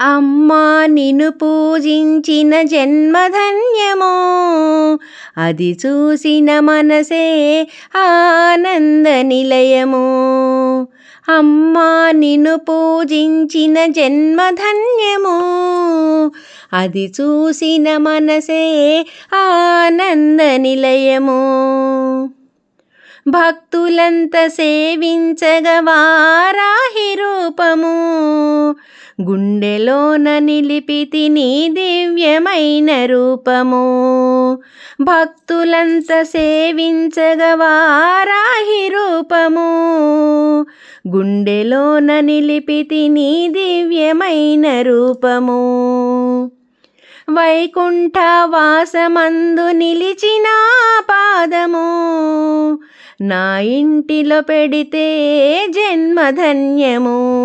అమ్మా నిన్ను పూజించిన జన్మధన్యమో. అది చూసిన మనసే ఆనంద నిలయము. అమ్మా నిన్ను పూజించిన జన్మధన్యము. అది చూసిన మనసే ఆనంద నిలయము. భక్తులంత సేవించగవారాహి రూపము. గుండెలోన నిలిపితి నీ దివ్యమైన రూపము. భక్తులంత సేవించగవారాహి రూపము. గుండెలోన నిలిపితి నీ దివ్యమైన రూపము. వైకుంఠ వాసమందు నిలిచిన పాదము. నా ఇంటిలో పెడితే జన్మధన్యము.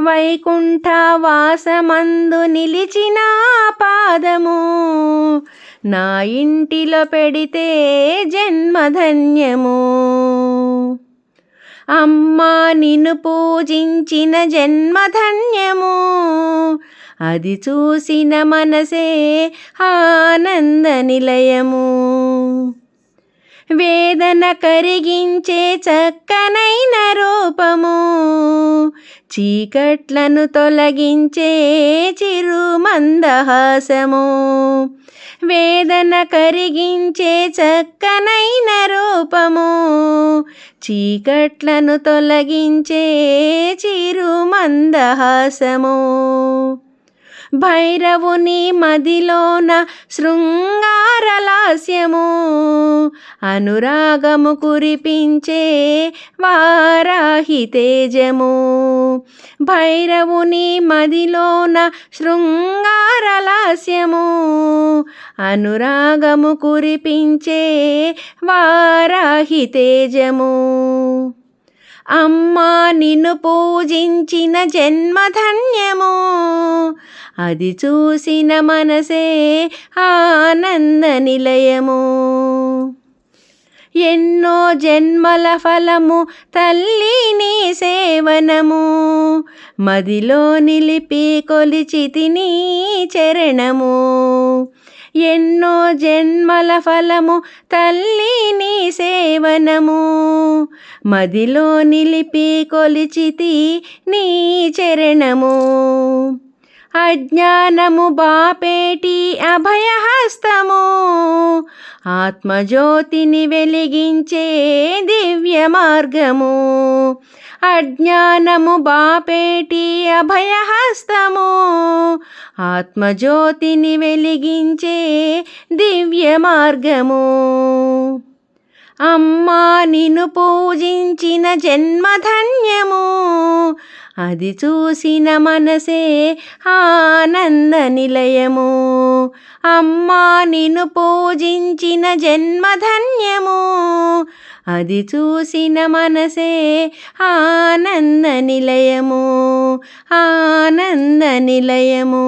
వైకుంఠ వాసమందు నిలిచిన పాదము నా ఇంటిలో పెడితే జన్మధన్యము. అమ్మా నిన్ను పూజించిన జన్మధన్యము. అది చూసిన మనసే ఆనంద నిలయము. వేదన కరిగించే చక్కనైన రూపము. చీకట్లను తొలగించే చిరు మందహాసము. వేదన కరిగించే చక్కనైన రూపము. చీకట్లను తొలగించే చిరు మందహాసము. భైరవుని మదిలోన శృంగారలాస్యము అనురాగము కురిపించే వారాహి తేజము. భైరవుని మదిలోన శృంగారలాస్యము అనురాగము కురిపించే వారాహి తేజము. అమ్మా నిన్ను పూజించిన జన్మధన్యము. అది చూసిన మనసే ఆనంద నిలయము. ఎన్నో జన్మల ఫలము తల్లి నీ సేవనము. మదిలో నిలిపి కొలిచితి నీ చరణము. ఎన్నో జన్మల ఫలము తల్లి నీ సేవనము. మదిలో నిలిపి కొలిచితి నీ చరణము. అజ్ఞానము బాపేటి అభయహస్తము. ఆత్మజ్యోతిని వెలిగించే దివ్య మార్గము. అజ్ఞానము బాపేటి అభయహస్తము. ఆత్మజ్యోతిని వెలిగించే దివ్య మార్గము అమ్మా నిన్ను పూజించిన జన్మధన్యము. అది చూసిన మనసే ఆనంద నిలయము. అమ్మా నిన్ను పూజించిన జన్మధన్యము. అది చూసిన మనసే ఆనంద నిలయము ఆనంద నిలయము.